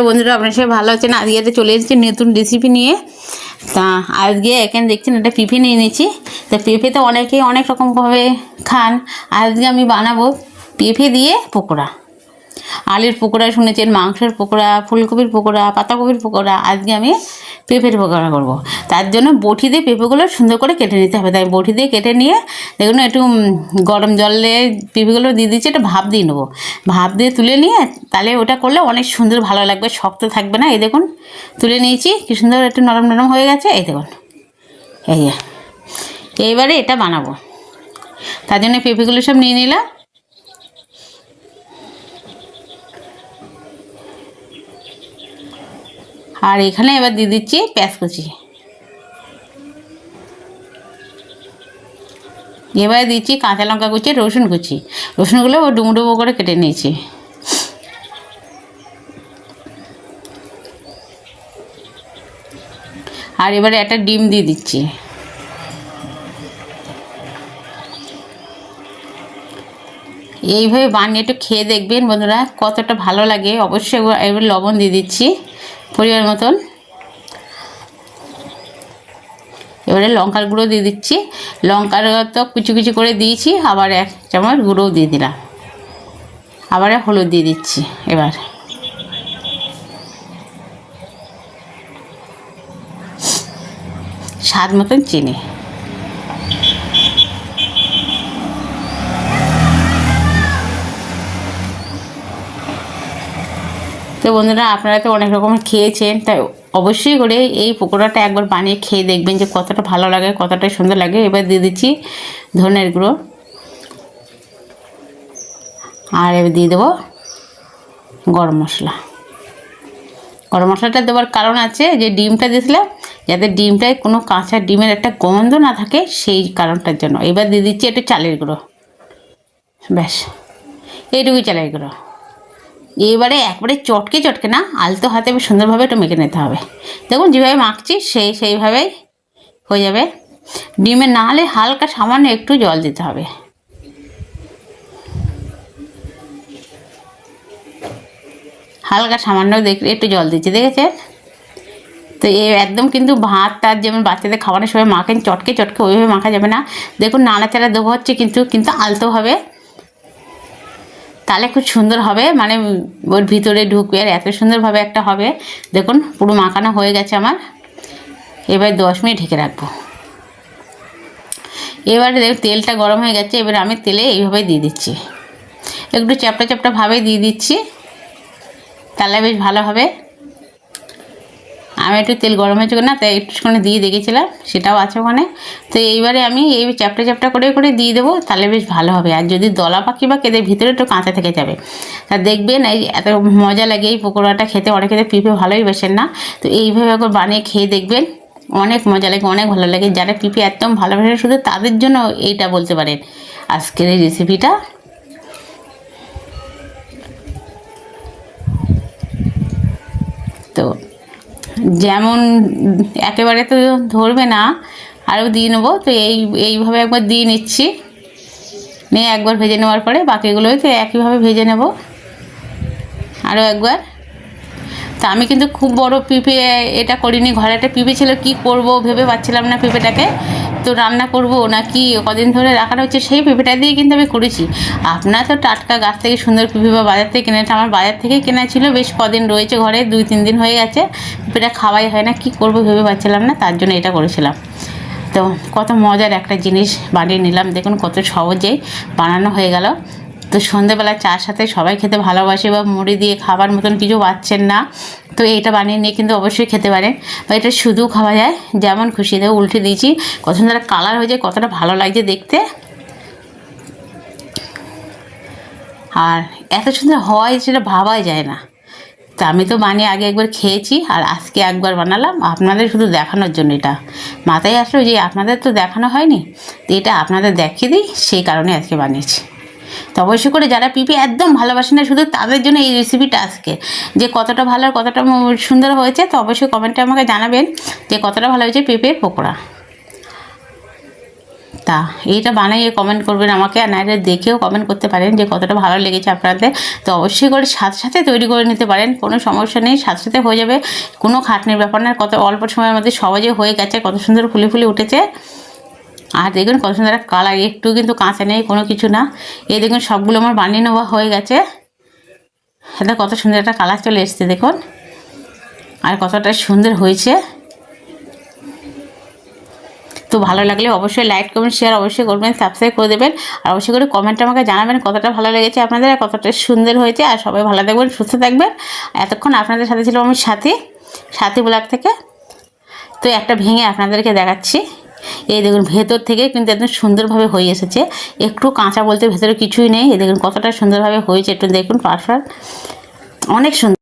Hello বন্ধুরা, আপনার সবাই ভালো আছেন? আজকে একটা চলে এসেছি নতুন রেসিপি নিয়ে। তা আজকে এখানে দেখছেন একটা পেঁপে নিয়ে নিয়েছি তা পেঁপে তো অনেকেই অনেক রকমভাবে খান। আজকে আমি বানাবো পেঁপে দিয়ে পকোড়া। আলুর পকোড়া শুনেছেন, মাংসের পকোড়া, ফুলকপির পকোড়া, পাতাকপির পকোড়া। আজকে আমি পেঁপের পকোড়া করব। তার জন্য বটি দিয়ে পেঁপেগুলো সুন্দর করে কেটে নিতে হবে। তাই বটি দিয়ে কেটে নিয়ে দেখুন একটু গরম জলে পেঁপেগুলো দিয়ে দিচ্ছি, একটু ভাপ দিয়ে নেব। ভাপ দিয়ে তুলে নিয়ে তাহলে ওটা করলে অনেক সুন্দর ভালো লাগবে, শক্ত থাকবে না। এই দেখুন, তুলে নিয়েছি, কি সুন্দর একটু নরম নরম হয়ে গেছে। এই দেখুন, এই এইবারে এটা বানাবো। তার জন্য পেঁপেগুলো সব নিয়ে নিলাম। আর এখানে এবার দিয়ে দিচ্ছি পেঁয়াজ কুচি। এবারে দিচ্ছি কাঁচা লঙ্কা কুচি, রসুন কুচি। রসুনগুলো ও ডুমো ডুমো করে কেটে নিয়েছি। আর এবারে একটা ডিম দিয়ে দিচ্ছি। এইভাবে বানিয়ে একটু খেয়ে দেখবেন বন্ধুরা, কতটা ভালো লাগে। অবশ্যই এবার লবণ দিয়ে দিচ্ছি। পরিমাণ মতন। এবারে লঙ্কার গুঁড়ো দিয়ে দিচ্ছি। লঙ্কার তো কুচি কুচি করে দিয়েছি, আবার এক চামচ গুঁড়োও দিয়ে দিলাম। আবার হলুদ দিয়ে দিচ্ছি এবার। স্বাদ মতন চিনি। তো বন্ধুরা, আপনারা তো অনেক রকমের খেয়েছেন, তাই অবশ্যই করে এই পকোড়াটা একবার বানিয়ে খেয়ে দেখবেন যে কতটা ভালো লাগে, কতটা সুন্দর লাগে। এবার দিয়ে দিচ্ছি ধনের গুঁড়ো। আর এবার দিয়ে দেবো গরম মশলা। গরম মশলাটা দেওয়ার কারণ আছে যে ডিমটা দিয়েছিলাম, যাতে ডিমটায় কোনো কাঁচা ডিমের একটা গন্ধ না থাকে সেই কারণটার জন্য। এবার দিয়ে দিচ্ছি একটু চালের গুঁড়ো। ব্যাস, এইটুকুই চালের গুঁড়ো। এবারে একবারে চটকে চটকে না, আলতো হাতে সুন্দরভাবে একটু মেখে নিতে হবে। দেখুন, যেভাবে মাখছি, সেই, সেইভাবেই হয়ে যাবে। ডিমে না হলে হালকা সামান্য একটু জল দিতে হবে। হালকা সামান্য দেখ একটু জল দিচ্ছি, দেখেছেন? তো এ একদম কিন্তু ভাত তার যেমন বাচ্চাদের খাওয়ানোর সময় মাখেন, চটকে চটকে ওইভাবে মাখা যাবে না। দেখুন, নাড়াচাড়া দেবো হচ্ছে কিন্তু কিন্তু আলতো হবে তাহলে খুব সুন্দর হবে। মানে ওর ভিতরে ঢুকবে আর এত সুন্দরভাবে একটা হবে। দেখুন, পুরো মাখানো হয়ে গেছে আমার। এবার দশ মিনিট ঢেকে রাখব। এবারে তেলটা গরম হয়ে গেছে। এবার আমি তেলে এইভাবে দিয়ে দিচ্ছি। একটু চ্যাপটা চ্যাপটা ভাবে দিয়ে দিচ্ছি। তাহলে বেশ ভালো হবে। আমি একটু তেল গরম হয়েছে না তাই একটুখানি দিয়ে দেখেছিলাম, সেটাও আছে ওখানে। তো এইবারে আমি এই চ্যাপটা চ্যাপটা করে করে দিয়ে দেবো, তাহলে বেশ ভালো হবে। আর যদি দলা পাখি বা কেঁদে ভিতরে একটু কাঁচা থেকে যাবে। তা দেখবেন এই এত মজা লাগে এই পকোড়াটা খেতে, অনেকে তো পিঁপে ভালোই বাসেন না। তো এইভাবে একবার বানিয়ে খেয়ে দেখবেন, অনেক মজা লাগে, অনেক ভালো লাগে। যারা পিঁপে একদম ভালোবাসে শুধু তাদের জন্য এইটা বলতে পারেন। আজকের এই রেসিপিটা যেমন একেবারে তো ধরবে না, আরও দিয়ে নেব। তো এই, এইভাবে একবার দিয়ে নিচ্ছি। নিয়ে একবার ভেজে নেওয়ার পরে বাকিগুলোই তো একইভাবে ভেজে নেব। আরও একবার। তা আমি কিন্তু খুব বড় পিঁপে এটা করিনি, ঘরে একটা পিঁপে ছিল, কি করব ভেবে পাচ্ছিলাম না পেঁপেটাকে। তো রান্না করব না কি, কদিন ধরে রাখাটা হচ্ছে, সেই পেঁপেটা দিয়ে কিন্তু আমি করেছি। আপনার তো টাটকা গাছ থেকে সুন্দর পেঁপে বা বাজার থেকে কেনাটা আমার বাজার থেকে কেনা ছিল, বেশ কদিন রয়েছে ঘরে, দুই তিন দিন হয়ে গেছে। পেঁপেটা খাওয়াই হয় না, কি করব ভেবে পাচ্ছিলাম না, তার জন্য এটা করেছিলাম। তো কত মজার একটা জিনিস বানিয়ে নিলাম, দেখুন কত সহজেই বানানো হয়ে গেল। তো সন্ধেবেলা চার সাথে সবাই খেতে ভালোবাসে বা মুড়ি দিয়ে খাবার মতন কিছু পাচ্ছেন না, তো এটা বানিয়ে নিয়ে কিন্তু অবশ্যই খেতে পারেন। বা এটা শুধু খাওয়া যায়, যেমন খুশি দেয় উল্টে দিয়েছি কত সুন্দর কালার হয়ে যায় কতটা ভালো লাগছে দেখতে। আর এত সুন্দর হয় সেটা ভাবাই যায় না। তা আমি তো বানিয়ে আগে একবার খেয়েছি আর আজকে একবার বানালাম, আপনাদের শুধু দেখানোর জন্য এটা। মাথায় আসলো যে আপনাদের তো দেখানো হয়নি, তো এটা আপনাদের দেখিয়ে দিই, সেই কারণে আজকে বানিয়েছি। তো অবশ্যই করে যারা পিপি একদম ভালোবাসে না, শুধু তাদের জন্য এই রেসিপিটা আজকে। যে কতটা ভালো আর কতটা সুন্দর হয়েছে, তো অবশ্যই কমেন্টে আমাকে জানাবেন যে কতটা ভালো হয়েছে পেঁপের পকোড়া। তা, এইটা বানিয়ে কমেন্ট করবেন আমাকে, আর নাইলে দেখেও কমেন্ট করতে পারেন যে কতটা ভালো লেগেছে আপনাদের। তো অবশ্যই করে সাথে সাথে তৈরি করে নিতে পারেন, কোনো সমস্যা নেই, সাথে সাথে হয়ে যাবে। কোনো খাটনির ব্যাপার না, কত অল্প সময়ের মধ্যে সহজে হয়ে গেছে, কত সুন্দর ফুলে ফুলে উঠেছে। আর দেখুন কত সুন্দর কালার একটু কিন্তু কাঁচা নেই, কোনো কিছু না। এই দেখুন সবগুলো আমার বানিয়ে নেওয়া হয়ে গেছে। এটা কত সুন্দর একটা কালার চলে এসছে, দেখুন। আর কতটা সুন্দর হয়েছে। তো ভালো লাগলে অবশ্যই লাইক কমেন্ট শেয়ার অবশ্যই করবেন সাবস্ক্রাইব করে দেবেন। আর অবশ্যই করে কমেন্টে আমাকে জানাবেন কতটা ভালো লেগেছে আপনাদের আর কতটা সুন্দর হয়েছে। আর সবাই ভালো থাকবেন, সুস্থ থাকবেন। এতক্ষণ আপনাদের সাথে ছিল আমি সাথী সাথী ব্লগ থেকে। তো একটা ভেঙে আপনাদেরকে দেখাচ্ছি। এই দেখুন, ভেতর থেকে কিন্তু একদম সুন্দরভাবে হয়ে এসেছে। একটু কাঁচা বলতে ভেতরে কিছুই নেই। এই দেখুন, কতটা সুন্দরভাবে হয়েছে। একটু দেখুন, পারফেক্ট। অনেক সুন্দর।